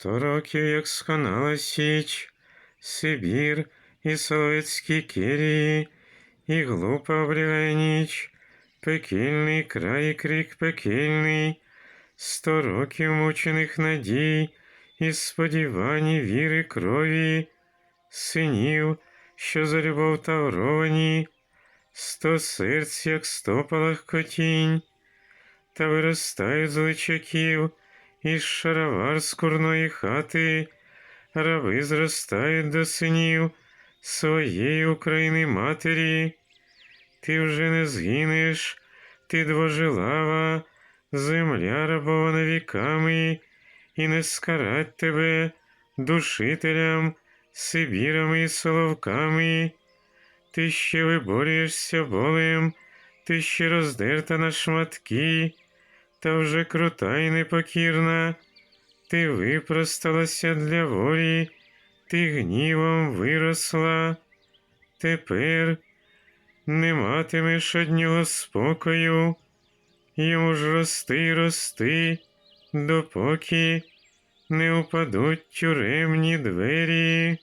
Сто років, як сконала січ, Сибір і Соловецькі кирії, і глупа обрігає ніч, пекільний край і крик пекільний, сто років мучених надій, і сподівань, віри крові, синів, що за любов тавровані, сто серць, як стопалах котінь, та виростають з личаків, із шаровар з курної хати, раби зростають до синів своєї України матері. Ти вже не згинеш, ти двожилава, земля рабована віками, і не скарать тебе душителям, Сибірами і соловками. Ти ще виборюєшся болем, ти ще роздерта на шматки, та вже крута й непокірна, ти випросталася для волі, ти гнівом виросла. Тепер не матимеш однього спокою, йому ж рости рости, допоки не упадуть тюремні двері.